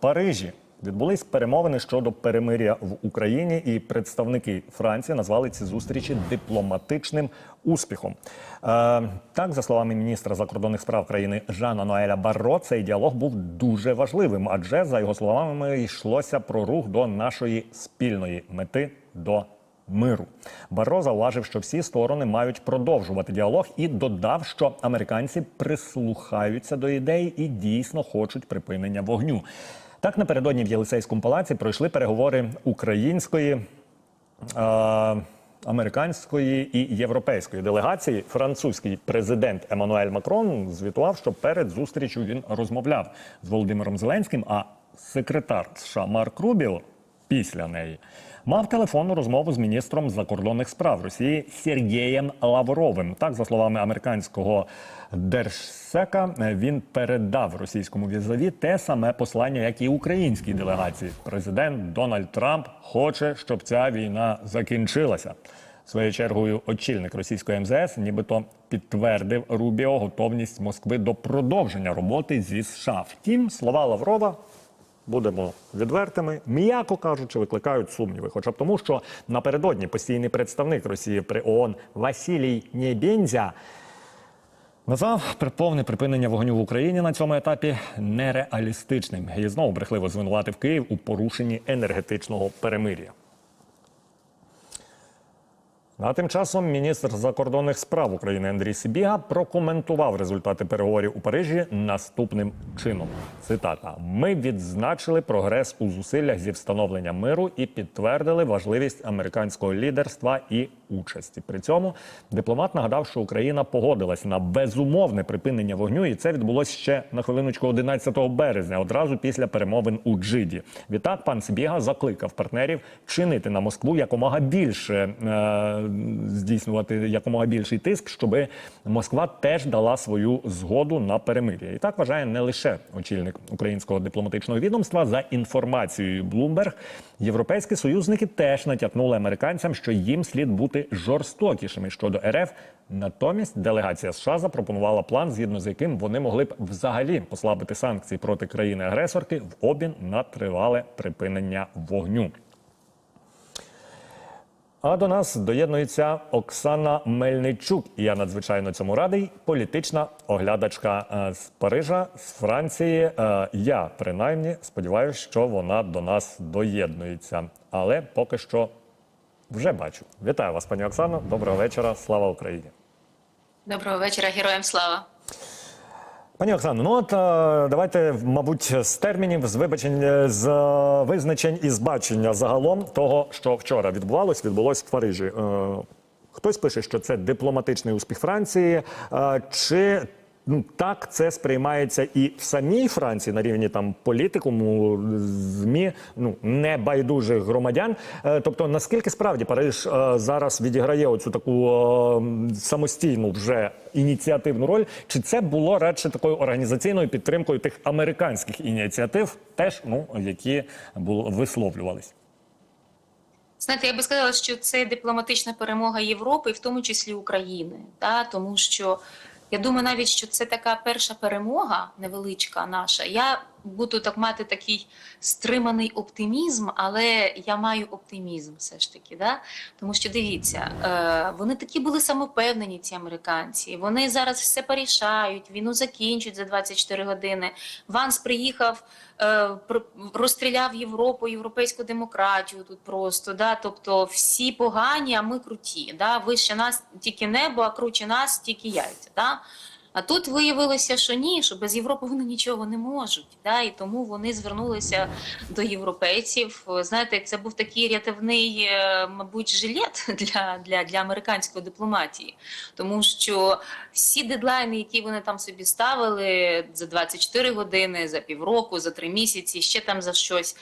Парижі. Відбулись перемовини щодо перемиря в Україні, і представники Франції назвали ці зустрічі дипломатичним успіхом. Е, так, за словами міністра закордонних справ країни Жана Ноеля Барро, цей діалог був дуже важливим, адже за його словами йшлося про рух до нашої спільної мети до миру. Барро зауважив, що всі сторони мають продовжувати діалог і додав, що американці прислухаються до ідей і дійсно хочуть припинення вогню. Так, напередодні в Єлисейському палаці пройшли переговори української. е, Американської і європейської делегації французький президент Еммануель Макрон звітував, що перед зустрічю він розмовляв з Володимиром Зеленським. А секретар США Марк Рубіо після неї мав телефонну розмову з міністром закордонних справ Росії Сергієм Лавровим. Так, за словами американського держсека, він передав російському візові те саме послання, як і українській делегації. Президент Дональд Трамп хоче, щоб ця війна закінчилася. Своєю чергою, очільник російської МЗС нібито підтвердив Рубіо готовність Москви до продовження роботи зі США. Втім, слова Лаврова будемо відвертими, м'яко кажучи, викликають сумніви. Хоча б тому, що напередодні постійний представник Росії при ООН Василій Нєбєнзя назвав повне припинення вогню в Україні на цьому етапі нереалістичним і знову брехливо звинуватив Київ у порушенні енергетичного перемир'я. А тим часом міністр закордонних справ України Андрій Сибіга прокоментував результати переговорів у Парижі наступним чином. Цитата: Ми відзначили прогрес у зусиллях зі встановлення миру і підтвердили важливість американського лідерства і участі. При цьому дипломат нагадав, що Україна погодилась на безумовне припинення вогню, і це відбулося ще на хвилиночку 11 березня, одразу після перемовин у Джиді. Відтак пан Сибіга закликав партнерів чинити на Москву якомога більше е, здійснювати якомога більший тиск, щоб Москва теж дала свою згоду на перемир'я. І так вважає не лише очільник українського дипломатичного відомства. За інформацією Bloomberg, європейські союзники теж натякнули американцям, що їм слід бути жорстокішими щодо РФ. Натомість делегація США запропонувала план, згідно з яким вони могли б взагалі послабити санкції проти країни-агресорки в обмін на тривале припинення вогню. А до нас доєднується Оксана Мельничук. І я надзвичайно цьому радий. Політична оглядачка е, з Парижа, з Франції. Е, Я принаймні сподіваюся, що вона до нас доєднується. Але поки що вже бачу. Вітаю вас, пані Оксано. Доброго вечора. Слава Україні. Доброго вечора, героям слава. Пані Оксано, ну от е, давайте, мабуть, з термінів, з вибачень, е, з визначень і з бачення загалом того, що вчора відбувалось, відбулось в Парижі. Е, Хтось пише, що це дипломатичний успіх Франції. Чи ну, так це сприймається і в самій Франції на рівні там політикуму, змі, ну небайдужих громадян. Е, Тобто, наскільки справді Париж е, зараз відіграє оцю таку е, самостійну вже ініціативну роль? Чи це було радше такою організаційною підтримкою тих американських ініціатив, теж ну які було висловлювались? Знаєте, я би сказала, що це дипломатична перемога Європи, в тому числі України. Да? Тому що я думаю, навіть що це така перша перемога невеличка наша. Я буду так мати такий стриманий оптимізм, але я маю оптимізм все ж таки. Да? Тому що дивіться, е, вони такі були самопевнені, ці американці. Вони зараз все порішають, війну закінчать за 24 години. Ванс приїхав, е, розстріляв Європу, європейську демократію тут просто. Да? Тобто всі погані, а ми круті. Да? Вище нас тільки небо, а круче нас тільки яйця. Да? А тут виявилося, що ні, що без Європи вони нічого не можуть. Да? І тому вони звернулися до європейців. Знаєте, це був такий рятівний, е, мабуть, жилет для, для, для американської дипломатії, тому що всі дедлайни, які вони там собі ставили за 24 години, за півроку, за три місяці, ще там за щось.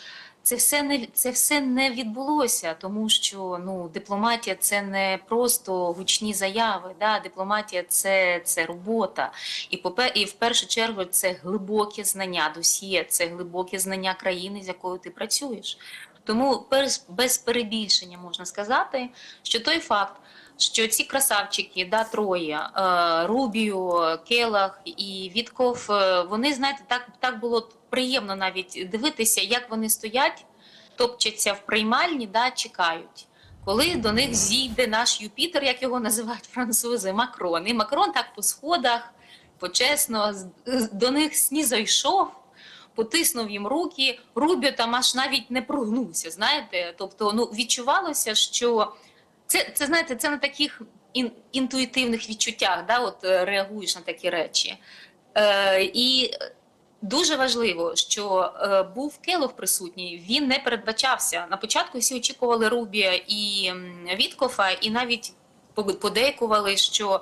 Це все не це все не відбулося, тому що ну дипломатія це не просто гучні заяви. Да? Дипломатія це, це робота. І попе, і в першу чергу це глибоке знання досьє, це глибоке знання країни, з якою ти працюєш. Тому без, перебільшення можна сказати, що той факт, що ці красавчики, да, троє, е, Рубіо, Келах і Вітков, е, вони, знаєте, так, так було приємно навіть дивитися, як вони стоять, топчаться в приймальні, да, чекають. Коли до них зійде наш Юпітер, як його називають французи, Макрон. І Макрон так по сходах, почесно, до них снізойшов, потиснув їм руки. Рубіо там аж навіть не прогнувся. Знаєте, тобто, ну відчувалося, що це, це знаєте, це на таких ін, інтуїтивних відчуттях, да, от е, реагуєш на такі речі. Е, і дуже важливо, що е, був Келох присутній, він не передбачався. На початку всі очікували Рубія і Віткофа, і навіть подейкували, що.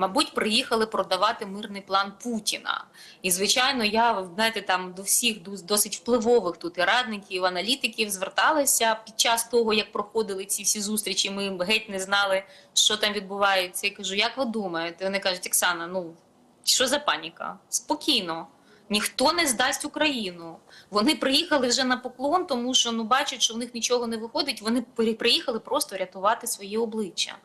Мабуть, приїхали продавати мирний план Путіна. І звичайно, я знаєте, там до всіх дос- досить впливових тут і радників, аналітиків зверталася під час того, як проходили ці всі зустрічі. Ми геть не знали, що там відбувається. І кажу, як ви думаєте? Вони кажуть, Оксана, ну що за паніка? Спокійно. Ніхто не здасть Україну. Вони приїхали вже на поклон, тому що ну бачать, що в них нічого не виходить. Вони при- приїхали просто рятувати свої обличчя.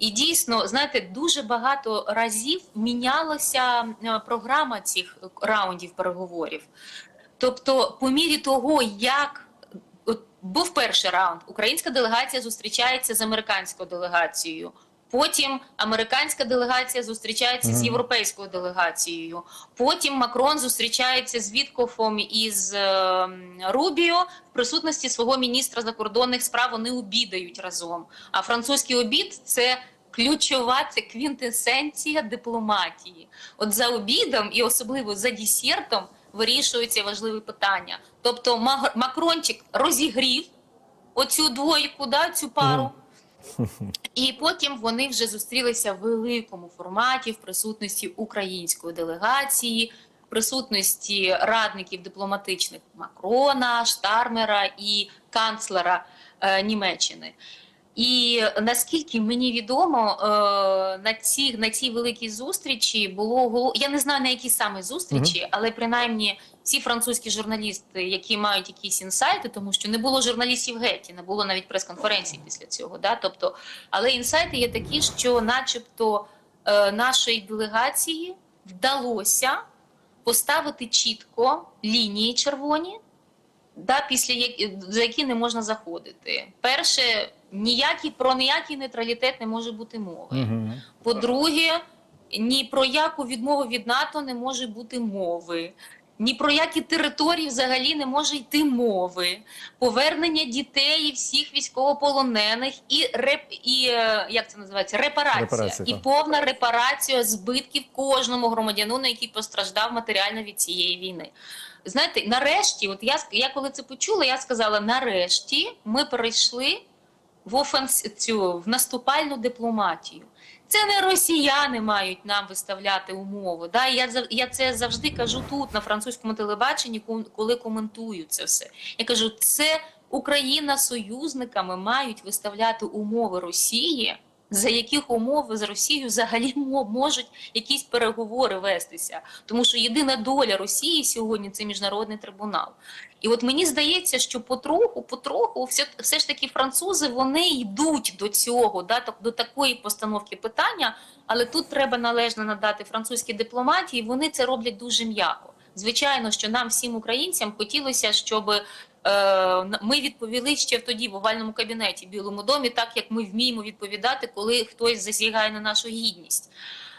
І дійсно, знаєте, дуже багато разів мінялася е, програма цих раундів переговорів. Тобто, по мірі того, як от був перший раунд, українська делегація зустрічається з американською делегацією. Потім американська делегація зустрічається з європейською делегацією. Потім Макрон зустрічається з Віткофом і з е, Рубіо в присутності свого міністра закордонних справ. Вони обідають разом. А французький обід це ключова, це квінтесенція дипломатії. От за обідом і особливо за десертом вирішуються важливі питання. Тобто Макрончик розігрів оцю двойку, да, цю пару. І потім вони вже зустрілися в великому форматі в присутності української делегації, присутності радників дипломатичних Макрона, Штармера і канцлера е, Німеччини. І наскільки мені відомо, е, на цій на цій великій зустрічі було я не знаю на якій саме зустрічі, але принаймні ці французькі журналісти, які мають якісь інсайти, тому що не було журналістів геть, не було навіть прес-конференції після цього. Да? Тобто, але інсайти є такі, що, начебто, е, нашій делегації вдалося поставити чітко лінії червоні, да, після які, за які не можна заходити. Перше, ніякий про ніякий нейтралітет не може бути мови. Угу. По-друге, ні про яку відмову від НАТО не може бути мови. Ні про які території взагалі не може йти мови. Повернення дітей і всіх військовополонених і реп і е, як це називається репарація, Репарація, і так. повна репарація збитків кожному громадянину, який постраждав матеріально від цієї війни. Знаєте, нарешті, от я я коли це почула, я сказала: нарешті ми перейшли в офенс... цю, в наступальну дипломатію. Це не росіяни мають нам виставляти умови. Да? Я, я це завжди кажу тут, на французькому телебаченні, коли коментую це все. Я кажу, це Україна союзниками мають виставляти умови Росії, за яких умов з Росією взагалі мо- можуть якісь переговори вестися. Тому що єдина доля Росії сьогодні це міжнародний трибунал. І от мені здається, що потроху, потроху, все, все ж таки французи вони йдуть до цього, да, до такої постановки питання, але тут треба належно надати французькій дипломатії. Вони це роблять дуже м'яко. Звичайно, що нам, всім українцям, хотілося, щоб ми відповіли ще тоді в овальному кабінеті в Білому домі, так як ми вміємо відповідати, коли хтось засягає на нашу гідність.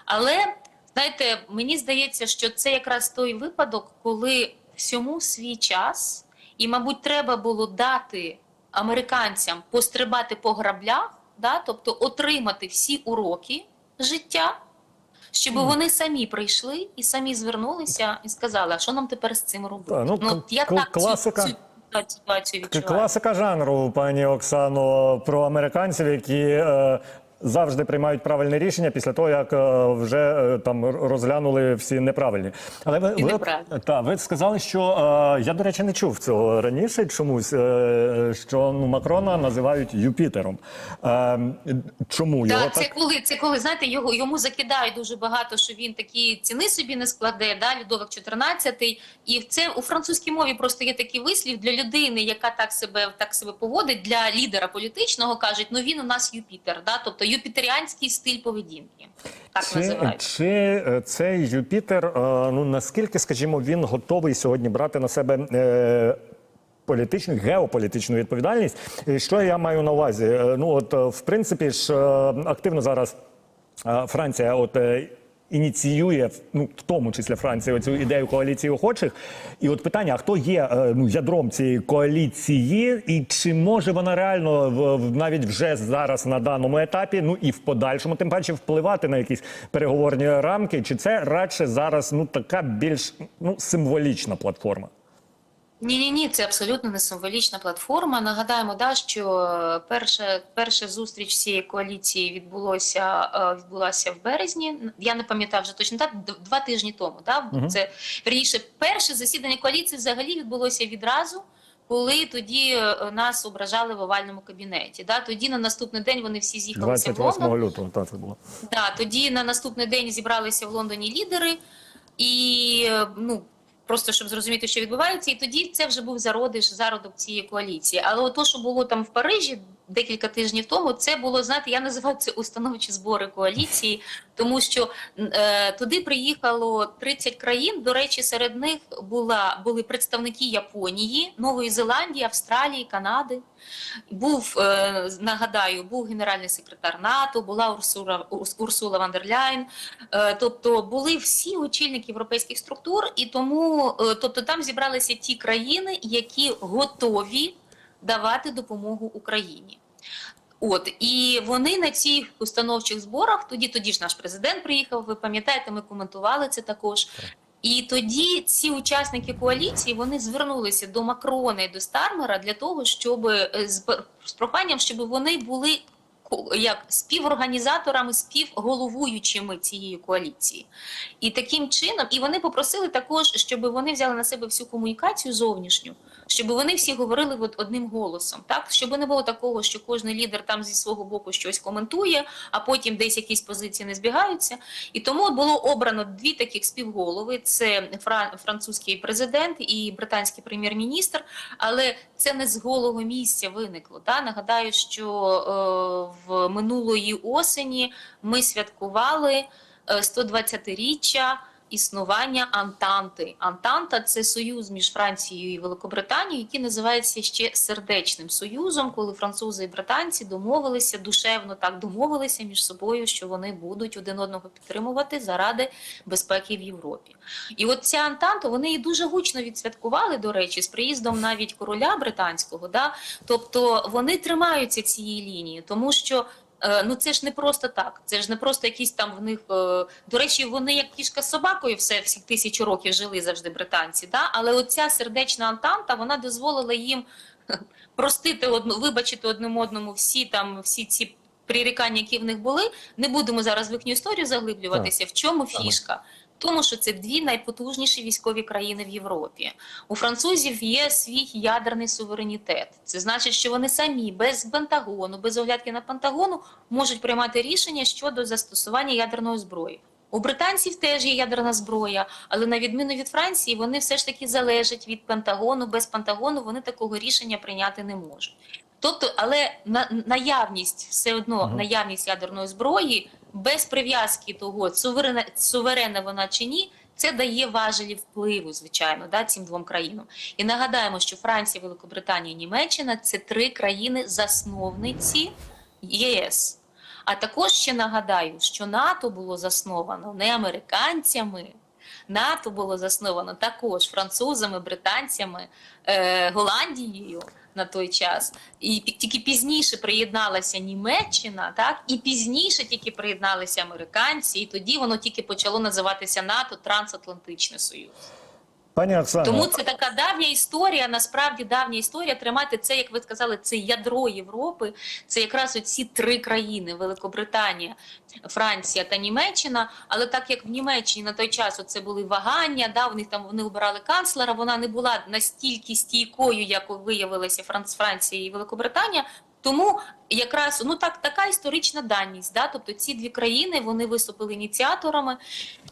Але знаєте, мені здається, що це якраз той випадок, коли всьому свій час, і, мабуть, треба було дати американцям пострибати по граблях, да? тобто отримати всі уроки життя, щоб вони самі прийшли і самі звернулися і сказали, а що нам тепер з цим робити? Та, ну, от я так цю- цю, ситуацію відчуваю. Класика жанру, пані Оксано, про американців, які е, завжди приймають правильне рішення після того, як е, вже е, там розглянули всі неправильні. Але ви, ви, та, ви сказали, що е, я, до речі, не чув цього раніше чомусь, що ну, Макрона називають Юпітером. Чому його Так, так? це коли це коли знаєте, його йому закидають дуже багато, що він такі ціни собі не складе. Да, Людовик 14 і це у французькій мові просто є такий вислів для людини, яка так себе так себе поводить, для лідера політичного кажуть, ну він у нас Юпітер, да, тобто юпітеріанський стиль поведінки. Так Чи, називають. чи е, цей Юпітер, е, ну наскільки, скажімо, він готовий сьогодні брати на себе е, політичну, геополітичну відповідальність? Що я маю на увазі? Е, Ну, от, в принципі ж, активно зараз Франція от. Ініціює ну в тому числі Франція цю ідею коаліції охочих, і от питання: а хто є е, ну ядром цієї коаліції, і чи може вона реально в- навіть вже зараз на даному етапі, ну і в подальшому, тим паче впливати на якісь переговорні рамки, чи це радше зараз ну така більш ну символічна платформа? Ні, ні, ні, це абсолютно не символічна платформа. Нагадаємо, да, що е, перша, перша зустріч цієї коаліції відбулося е, відбулася в березні. Я не пам'ятаю вже точно так, два тижні тому. Да? Мгм. Це верніше, перше засідання коаліції взагалі відбулося відразу. Коли тоді е, нас ображали в овальному кабінеті, да тоді на наступний день вони всі з'їхалися в Лондон. лютого. Так, це було. Да, тоді на наступний день зібралися в Лондоні лідери, і ну просто щоб зрозуміти, що відбувається, і тоді це вже був зародиш, зародок цієї коаліції. Але то, що було там в Парижі декілька тижнів тому, це було знаєте, я називаю це установчі збори коаліції, тому що е, туди приїхало 30 країн. До речі, серед них була були представники Японії, Нової Зеландії, Австралії, Канади. Був е, нагадаю, був генеральний секретар НАТО, була Урсула Урс- Урсула ван дер Ляйн. Е, тобто були всі очільники європейських структур, і тому е, тобто там зібралися ті країни, які готові давати допомогу Україні. От і вони на цих установчих зборах, тоді тоді ж наш президент приїхав. Ви пам'ятаєте, ми коментували це також. І тоді ці учасники коаліції вони звернулися до Макрона і до Стармера для того, щоб е, з, з проханням, щоб вони були як співорганізаторами, співголовуючими цієї коаліції. І таким чином, і вони попросили також, щоб вони взяли на себе всю комунікацію зовнішню, щоб вони всі говорили от одним голосом, так щоб не було такого, що кожен лідер там зі свого боку щось коментує, а потім десь якісь позиції не збігаються. І тому було обрано дві таких співголови: це фран- французький президент і британський прем'єр-міністр. Але це не з голого місця виникло. Да? Нагадаю, що е, в минулої осені ми святкували е, 120-річчя існування Антанти. Антанта це союз між Францією і Великобританією, який називається ще сердечним союзом, коли французи і британці домовилися душевно так домовилися між собою, що вони будуть один одного підтримувати заради безпеки в Європі. І от ця Антанта, вони її дуже гучно відсвяткували, до речі, з приїздом навіть короля британського. Да? Тобто вони тримаються цієї лінії, тому що. Е, Ну це ж не просто так. Це ж не просто якісь там в них. е, До речі, вони як кішка з собакою все всі тисячі років жили завжди британці. Да? Але оця сердечна антанта вона дозволила їм простити одну, вибачити одним одному всі там всі ці прирікання, які в них були. Не будемо зараз в їхню історію заглиблюватися. В чому фішка? Тому що це дві найпотужніші військові країни в Європі. У французів є свій ядерний суверенітет. Це значить, що вони самі без Пентагону, без оглядки на Пентагону можуть приймати рішення щодо застосування ядерної зброї. У британців теж є ядерна зброя, але на відміну від Франції, вони все ж таки залежать від Пентагону. Без Пентагону вони такого рішення прийняти не можуть. Тобто, але на, наявність все одно Мгм. наявність ядерної зброї без прив'язки того, суверена, суверенна вона чи ні, це дає важелі впливу, звичайно, да, цим двом країнам. І нагадаємо, що Франція, Великобританія, Німеччина це три країни-засновниці ЄС. А також ще нагадаю, що НАТО було засновано не американцями. НАТО було засновано також французами, британцями, е, Голландією на той час. І тільки пізніше приєдналася Німеччина, так і пізніше тільки приєдналися американці, і тоді воно тільки почало називатися НАТО Трансатлантичний Союз. Пані Оксано, Тому це така давня історія, насправді давня історія. Тримати це, як ви сказали, це ядро Європи. Це якраз оці три країни: Великобританія, Франція та Німеччина. Але так як в Німеччині на той час це були вагання, да, у них там вони обирали канцлера. Вона не була настільки стійкою, як виявилася Франц- Франція і Великобританія. Тому якраз ну так така історична даність. Да? Тобто ці дві країни вони виступили ініціаторами.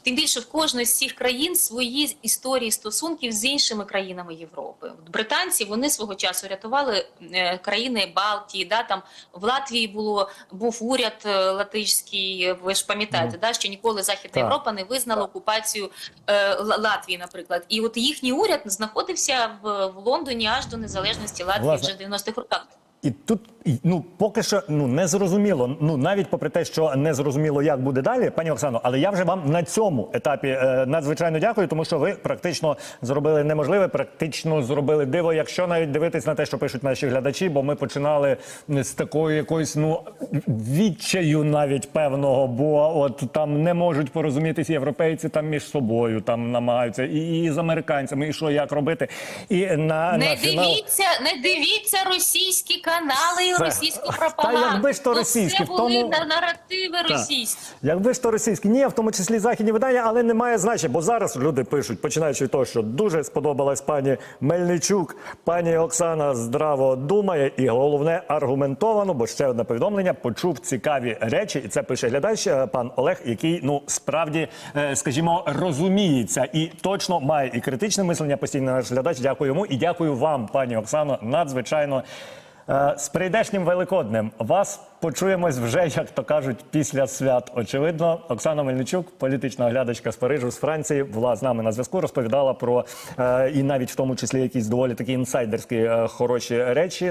Тим більше в кожної з цих країн свої історії стосунків з іншими країнами Європи. Британці вони свого часу рятували е, країни Балтії. Да? Там в Латвії було був уряд е, латишський. Ви ж пам'ятаєте, да? що ніколи Західна Так. Європа не визнала окупацію е, Латвії, наприклад. І от їхній уряд знаходився в, в Лондоні аж до незалежності Латвії Власне. вже в 90-х роках. І тут ну поки що ну не зрозуміло. Ну навіть попри те, що не зрозуміло, як буде далі, пані Оксано. Але я вже вам на цьому етапі е, надзвичайно дякую, тому що ви практично зробили неможливе, практично зробили диво. Якщо навіть дивитись на те, що пишуть наші глядачі, бо ми починали з такої якоїсь ну відчаю навіть певного, бо от там не можуть порозумітися європейці там між собою, там намагаються і, і з американцями, і що як робити. І на, Не на фінал... дивіться, не дивіться російські канали Це- російську Та якби ж то російські, Це в були тому- на- наративи російські. Якби ж то російські, ні, в тому числі західні видання, але немає значення, бо зараз люди пишуть, починаючи від того, що дуже сподобалась пані Мельничук, пані Оксана здраво думає, і головне аргументовано, бо ще одне повідомлення почув цікаві речі, і це пише глядач, е, пан Олег, який ну справді, е, скажімо, розуміється і точно має і критичне мислення. Постійно наш глядач. Дякую йому і дякую вам, пані Оксано, надзвичайно. Е, З прийдешнім Великоднем вас почуємось вже, як то кажуть, після свят. Очевидно, Оксана Мельничук, політична оглядачка з Парижу, з Франції, була з нами на зв'язку, розповідала про е, і навіть в тому числі якісь доволі такі інсайдерські е, хороші речі.